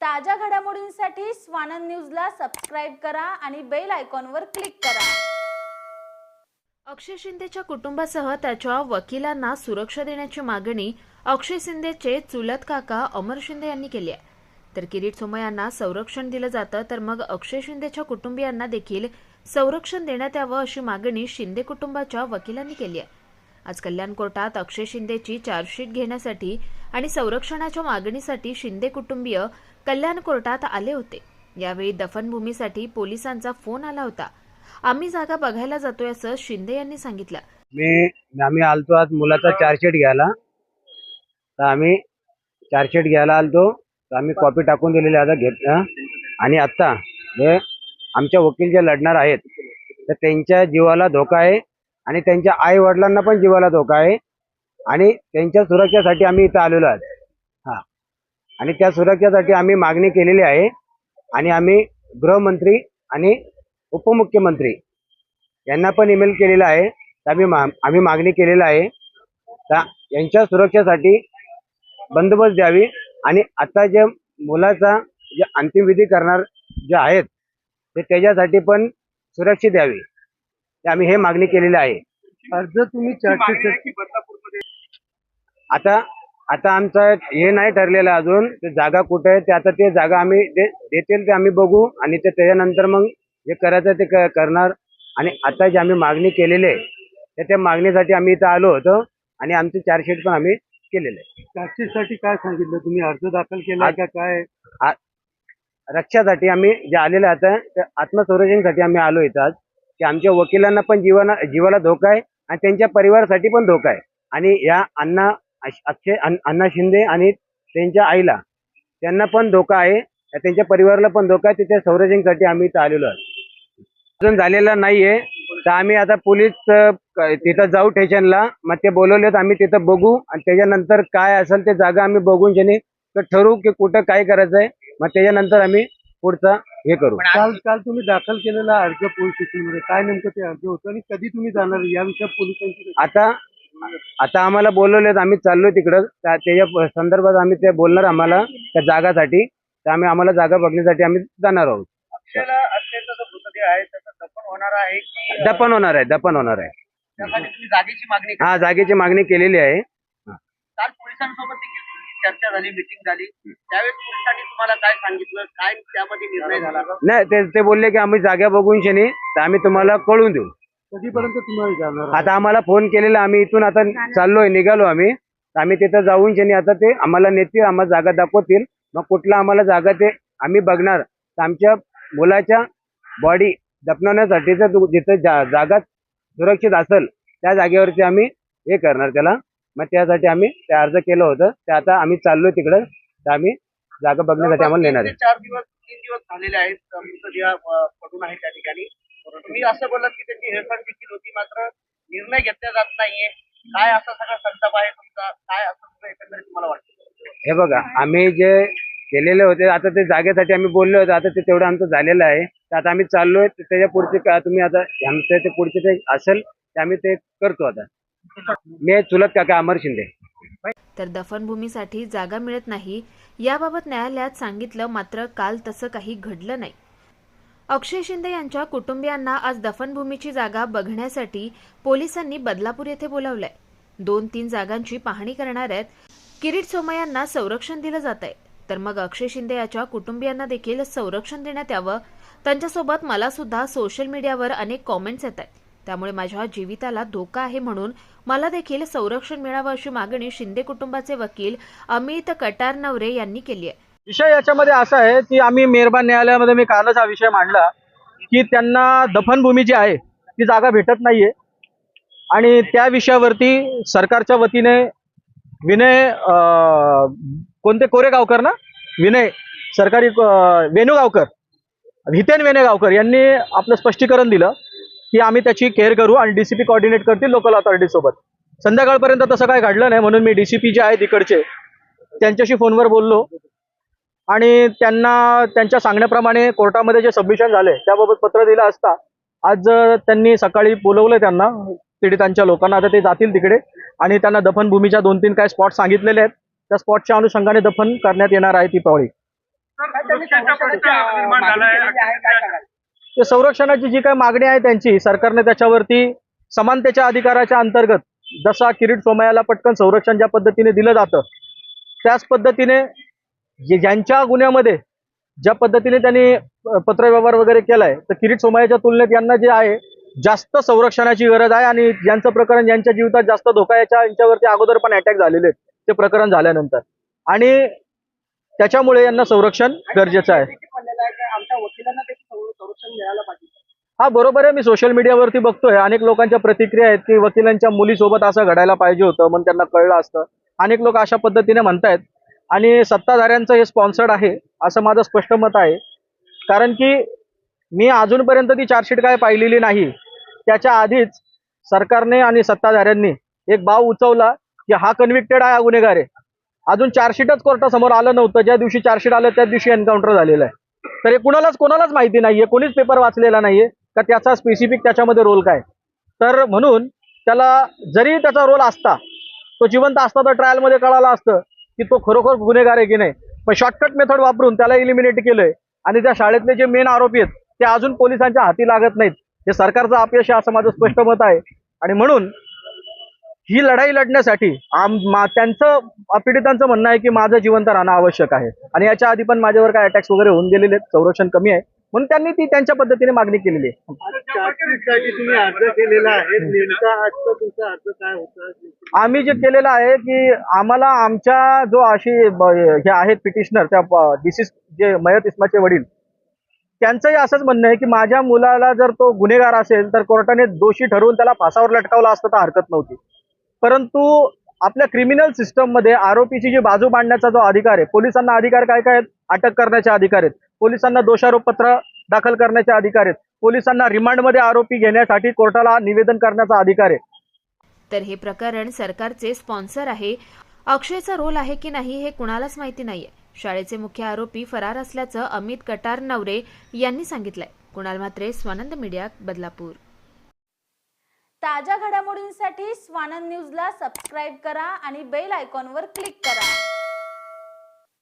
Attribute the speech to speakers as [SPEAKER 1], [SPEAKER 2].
[SPEAKER 1] ताज्या घडामोडींसाठी स्वानंद न्यूजला सबस्क्राईब करा आणि बेल आयकॉनवर क्लिक करा.
[SPEAKER 2] अक्षय शिंदेच्या कुटुंबासह त्याच्या वकिलांना सुरक्षा देण्याची मागणी अक्षय शिंदेचे चुलत काका अमर शिंदे यांनी केली आहे. तर किरीट सोमय्या यांना संरक्षण दिलं जातं तर मग अक्षय शिंदेच्या कुटुंबियांना देखील संरक्षण देण्यात यावं अशी मागणी शिंदे कुटुंबाच्या वकिलांनी केली आहे. आज कल्याण कोर्टात अक्षय शिंदेची चार्जशीट घेण्यासाठी आणि संरक्षणाच्या मागणीसाठी शिंदे कुटुंबीय कल्याण कोर्टात आले होते. यावेळी दफनभूमीसाठी पोलिसांचा फोन आला होता. आम्ही जागा बघायला जातोय असं शिंदे यांनी सांगितलं.
[SPEAKER 3] मी आम्ही आलतो आज मुलाचा चार्जशीट घ्यायला. तर आम्ही चार्जशीट घ्यायला आलतो. तर आम्ही कॉपी टाकून दिलेली आता घेत. आणि आत्ता हे आमच्या वकील जे लढणार आहेत तर त्यांच्या जीवाला धोका आहे आणि त्यांच्या आई वडिलांना पण जीवाला धोका आहे. आणि त्यांच्या सुरक्षेसाठी आम्ही इथं आलेलो आहोत. हां. आणि त्या सुरक्षेसाठी आम्ही मागणी केलेली आहे आणि आम्ही गृहमंत्री आणि उपमुख्यमंत्री यांना पण ईमेल केलेला आहे. तर आम्ही मा आम्ही मागणी केलेलं आहे. तर यांच्या सुरक्षेसाठी बंदोबस्त द्यावी आणि आता जे मुलाचा जे अंतिम विधी करणार जे आहेत ते त्याच्यासाठी पण सुरक्षित द्यावी. ते आम्ही हे मागणी केलेली आहे.
[SPEAKER 4] अर्ज तुम्ही चार्जशीट
[SPEAKER 3] आता आता आमचं हे नाही ठरलेलं अजून ते जागा कुठे आहे ते आता ते जागा आम्ही दे- देतील ते आम्ही बघू आणि ते त्याच्यानंतर मग जे करायचं ते करणार. आणि आता जे आम्ही मागणी केलेली आहे तर त्या मागणीसाठी आम्ही इथं आलो होतो आणि आमची चार्जशीट पण आम्ही केलेलं आहे.
[SPEAKER 4] चार्जशीटसाठी काय सांगितलं? तुम्ही अर्ज दाखल केलाय का? काय?
[SPEAKER 3] रक्षासाठी आम्ही जे आलेले आता ते आत्मसंरक्षणासाठी आम्ही आलो इथं आज. की आमच्या वकिलांना पण जीवाना जीवाला धोका आहे आणि त्यांच्या परिवारासाठी पण धोका आहे. आणि या अण्णा अक्षय अण्ण- शिंदे आणि त्यांच्या आईला. त्यांना पण धोका आहे. त्यांच्या परिवाराला पण धोका आहे. त्याच्या संरक्षणासाठी आम्ही इथं आलेलो आहोत. अजून झालेला नाहीये. तर आम्ही आता पोलीस तिथं जाऊ स्टेशनला. मग ते बोलवलेत आम्ही तिथं बघू. आणि त्याच्यानंतर काय असेल ते जागा आम्ही बघून ज्याने तर ठरवू की कुठं काय करायचंय. मग त्याच्यानंतर आम्ही पुढचा हे करू.
[SPEAKER 4] काल काल तुम्ही दाखल केलेला अर्ज पोलीस स्टेशनमध्ये काय नेमकं ते अर्ज होतं आणि कधी तुम्ही जाणार? या विषयात पोलिसांची
[SPEAKER 3] आता आता आम्हाला बोलवलेत आम्ही चाललोय तिकडं. त्या- त्याच्या संदर्भात आम्ही ते बोलणार आम्हाला त्या जागासाठी. तर आम्ही आम्हाला जागा बघण्यासाठी आम्ही जाणार आहोत.
[SPEAKER 5] दफन होणार आहे
[SPEAKER 3] दफन होणार आहे
[SPEAKER 5] जागेची मागणी
[SPEAKER 3] हा जागेची मागणी केलेली आहे.
[SPEAKER 5] काल पोलिसांसोबत चर्चा झाली मिटिंग झाली. त्यावेळेस पोलिसांनी तुम्हाला काय सांगितलं? काय त्यामध्ये निर्णय झाला?
[SPEAKER 3] नाही ते ते बोलले की आम्ही जागा बघून शनी तर आम्ही तुम्हाला कळून देऊ.
[SPEAKER 4] कधीपर्यंत तुम्हाला जाणार आहे?
[SPEAKER 3] आता आम्हाला फोन केलेला आम्ही इथून आता चाललोय निघालो आम्ही. तर आम्ही तिथं जाऊन शनी आता ते आम्हाला नेतील आम्हाला जागा दाखवतील. मग कुठला आम्हाला जागा ते आम्ही बघणार. तर आमच्या मुलाच्या बॉडी दफनवण्यासाठीचं जो- जिथं जा जागा सुरक्षित असेल त्या जागेवरती आम्ही हे करणार त्याला. मग त्यासाठी आम्ही ते अर्ज केलं होतं. ते आता आम्ही चाललोय तिकडं. तर आम्ही जागा बघण्यासाठी आम्हाला नेणार आहे.
[SPEAKER 5] चार दिवस तीन दिवस झालेले आहेत. मृतदेह पडून आहे त्या ठिकाणी. तुम्ही असं बोललात की त्याची हेळसांड देखील होती मात्र निर्णय घेतला जात नाहीये. काय असा सगळा संताप आहे तुमचा? काय असं एकंदरीत तुम्हाला वाटतं?
[SPEAKER 3] हे बघा आम्ही जे केलेले होते आता ते जागेसाठी आम्ही बोललो होतो आता ते तेवढं आमचं झालेलं आहे. तर आता आम्ही चाललोय तर त्याच्या पुढचे का तुम्ही आता आमचं ते पुढचे ते असेल ते आम्ही ते करतो आता. मी चुलत काका अमर शिंदे.
[SPEAKER 2] तर दफनभूमीसाठी जागा मिळत नाही याबाबत न्यायालयात सांगितलं मात्र काल तसं काही घडलं नाही. अक्षय शिंदे यांच्या कुटुंबियांना आज दफनभूमीची जागा बघण्यासाठी पोलिसांनी बदलापूर येथे बोलावलंय. दोन तीन जागांची पाहणी करणार आहेत. किरीट सोमय्यांना संरक्षण दिलं जात आहे. तर मग अक्षय शिंदे याच्या कुटुंबियांना देखील संरक्षण देण्यात यावं? त्यांच्यासोबत मला सुद्धा सोशल मीडियावर अनेक कॉमेंट्स येत आहेत. त्यामुळे माझ्या जीविताला धोका आहे म्हणून मला देखील संरक्षण मिळावं अशी मागणी शिंदे कुटुंबाचे वकील अमित कटारनवरे यांनी केली आहे.
[SPEAKER 6] विषय याच्यामध्ये असा आहे की आम्ही मेहरबान न्यायालयामध्ये मी कालच हा विषय मांडला की त्यांना दफनभूमी जी आहे ती जागा भेटत नाहीये. आणि त्या विषयावरती सरकारच्या वतीने विनय कोणते कोरेगावकर ना? विनय सरकारी वेणू वेणुगावकर हितेन वेणेगावकर यांनी आपलं स्पष्टीकरण दिलं की आम्ही त्याची केअर करू आणि डीसीपी कोऑर्डिनेट करतील लोकल अथॉरिटीसोबत संध्याकाळपर्यंत तसं काय घडलं नाही म्हणून मी डीसीपी जे आहे तिकडचे त्यांच्याशी फोनवर बोललो. आणि त्यांना त्यांच्या सांगण्याप्रमाणे कोर्टामध्ये जे सबमिशन झाले त्याबाबत पत्र दिलं असता आज त्यांनी सकाळी बोलवलं त्यांना पीडितांच्या लोकांना. आता ते जातील तिकडे आणि त्यांना दफनभूमीच्या दोन तीन काय स्पॉट सांगितलेले आहेत. त्या स्पॉटच्या अनुषंगाने दफन करण्यात येणार आहे ती पावळी. संरक्षणाची जी काही मागणी आहे त्यांची सरकारने त्याच्यावरती समानतेच्या अधिकाराच्या अंतर्गत जसा किरीट सोमयाला पटकन संरक्षण ज्या पद्धतीने दिलं जातं त्याच पद्धतीने यांच्या गुन्ह्यामध्ये ज्या पद्धतीने त्यांनी पत्रव्यवहार वगैरे केलाय तर किरीट सोमायाच्या तुलनेत यांना जे आहे जास्त संरक्षणाची गरज आहे आणि ज्यांचं प्रकरण यांच्या जीवितात जास्त धोका याच्या यांच्यावरती अगोदर पण अटॅक झालेले आहेत. ते प्रकरण झाल्यानंतर. आणि त्याच्यामुळे यांना संरक्षण गरजेचं आहे. हा बरोबर आहे. मी सोशल मीडियावरती बघतोय. अनेक लोकांच्या प्रतिक्रिया आहेत की वकिलांच्या मुलीसोबत असं घडायला पाहिजे होतं मग त्यांना कळलं असतं. अनेक लोक अशा पद्धतीने म्हणतायत. आणि सत्ताधाऱ्यांचं हे स्पॉन्सर्ड आहे असं माझं स्पष्ट मत आहे. कारण की मी अजूनपर्यंत ती चार्जशीट काय पाहिलेली नाही त्याच्या आधीच सरकारने आणि सत्ताधाऱ्यांनी एक बाव उचवला की हा कन्व्हिक्टेड आहे हा गुन्हेगार आहे. अजून चार्जशीटच कोर्टासमोर आलं नव्हतं ज्या दिवशी चार्जशीट आलं त्या दिवशी एन्काउंटर झालेलं आहे. तर हे कुणालाच कोणालाच माहिती नाहीये कोणीच पेपर वाचलेला नाहीये का त्याचा स्पेसिफिक त्याच्यामध्ये रोल काय? तर म्हणून त्याला जरी त्याचा रोल असता तो जिवंत असता तर ट्रायलमध्ये कळालं असतं की तो खरोखर गुन्हेगार आहे की नाही? पण शॉर्टकट मेथड वापरून त्याला इलिमिनेट केलंय. आणि त्या शाळेतले जे मेन आरोपी आहेत ते अजून पोलिसांच्या हाती लागत नाहीत. हे सरकारचं अपयश आहे असं माझं स्पष्ट मत आहे. आणि म्हणून ही लढाई लढण्यासाठी त्यांचं पीडितांचं म्हणणं आहे की माझं जिवंत राहणं आवश्यक आहे. आणि याच्या आधी पण माझ्यावर काय अटॅक्स वगैरे होऊन गेलेले आहेत संरक्षण कमी आहे. म्हणून त्यांनी ती त्यांच्या पद्धतीने मागणी केलेली आहे. आम्ही जे केलेलं आहे की आम्हाला आमच्या जो अशी हे आहेत पिटिशनर त्या डिसीज जे मयत इस्माचे वडील त्यांचंही असंच म्हणणं आहे की माझ्या मुलाला जर तो गुन्हेगार असेल तर कोर्टाने दोषी ठरवून त्याला फासावर लटकावला असतं तर हरकत नव्हती. परंतु आपल्या क्रिमिनल सिस्टममध्ये आरोपीची जी बाजू मांडण्याचा जो अधिकार आहे पोलिसांना अधिकार काय काय आहेत? अटक करण्याचे अधिकार आहेत. पोलिसांना दोषारोपपत्र दाखल करण्याचे अधिकार आहेत. पोलिसांना रिमांडमध्ये आरोपी घेण्यासाठी कोर्टाला निवेदन करण्याचा अधिकार आहे.
[SPEAKER 2] तर हे प्रकरण सरकारचे स्पॉन्सर आहे. अक्षयचा रोल आहे की नाही हे कुणालाच माहिती नाहीये. शाळेचे मुख्य आरोपी फरार असल्याचं अमित कटार नवरे यांनी सांगितलंय. कुणाल म्हात्रे स्वानंद मीडिया बदलापूर.
[SPEAKER 1] ताज्या घडामोडींसाठी स्वानंद न्यूजला सबस्क्राईब करा आणि बेल आयकॉनवर क्लिक करा.